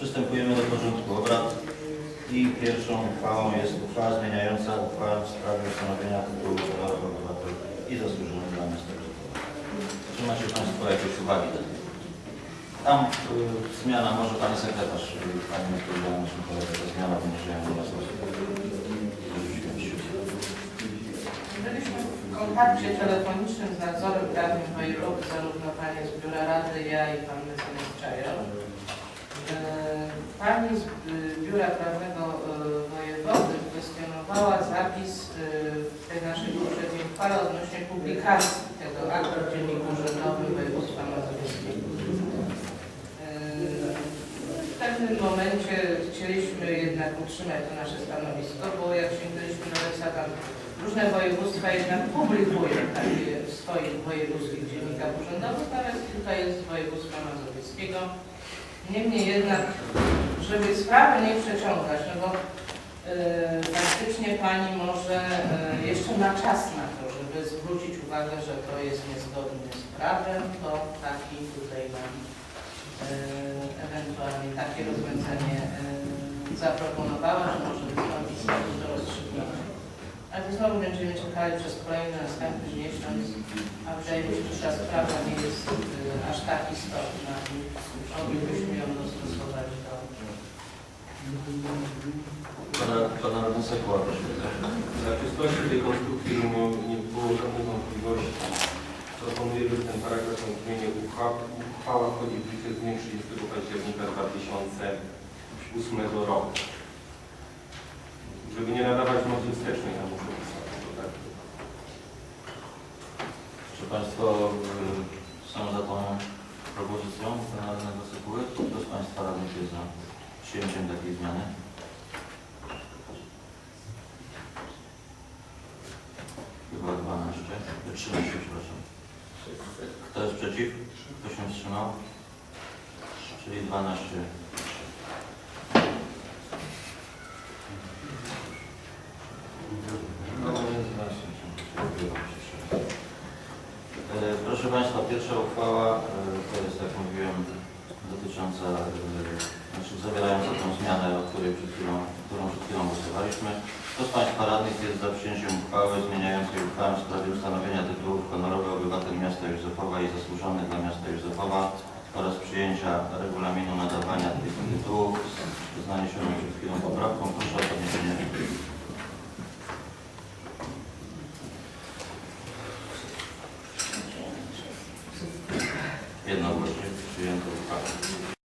Przystępujemy do porządku obrad i pierwszą uchwałą jest uchwała zmieniająca uchwałę w sprawie ustanowienia tytułu honorowy obywatel i zasłużony dla miasta. Czy macie Państwo jakieś uwagi do tego? Tam y, zmiana, może Pani Sekretarz, y, Pani odpowiedziała naszym kolegom, że zmiana. Wyrzuciłem się. Byliśmy w kontakcie telefonicznym z nadzorem prawnym wojewody, zarówno panie z biura rady, ja i pan mecenas Czajo. Pani z y, biura prawnego e, wojewody kwestionowała zapis w tej naszej poprzedniej uchwale odnośnie publikacji tego aktu w Dzienniku Urzędowym Województwa Mazowieckiego. W pewnym momencie chcieliśmy jednak utrzymać to nasze stanowisko, bo jak sięgnęliśmy do tam różne województwa jednak publikują takie w swoich wojewódzkich dziennikach urzędowych, natomiast tutaj jest z województwa mazowieckiego. Niemniej jednak, żeby sprawy nie przeciągać, no bo e, faktycznie Pani może e, jeszcze ma czas na to, żeby zwrócić uwagę, że to jest niezgodne z prawem, to taki tutaj nam e, ewentualnie takie rozwiązanie e, zaproponowała, że może wystąpić znowu do rozstrzygnięcia. Ale to znowu będziemy czekali przez kolejny następny miesiąc, a wydaje mi się, że ta sprawa nie jest e, aż tak istotna i moglibyśmy Dla czystości tej konstrukcji, nie było żadnych wątpliwości, proponuję, żeby ten paragraf o zmianie uchwała, wchodzi w życie z dniem 30 października 2008 roku. Żeby nie nadawać mocy wstecznej temu przepisowi. to tak. Czy Państwo y, są za tą propozycją pana Radnego Sekuły? Kto z Państwa radnych jest za przyjęciem takiej zmiany? Chyba 12. 13, przepraszam. Kto jest przeciw? Kto się wstrzymał? Czyli 12. E, Proszę Państwa, pierwsza uchwała e, to jest, jak mówiłem, dotycząca, e, znaczy zawierająca tą zmianę, o której przed chwilą, rozpatrzyliśmy. Kto z Państwa radnych jest za przyjęciem uchwały zmieniającej uchwałę w sprawie ustanowienia tytułów honorowych obywatel miasta Józefowa i zasłużony dla miasta Józefowa oraz przyjęcia regulaminu nadawania tych tytułów z znalezioną przed chwilą poprawką? Proszę o podniesienie jednogłośnie przyjęto uchwałę.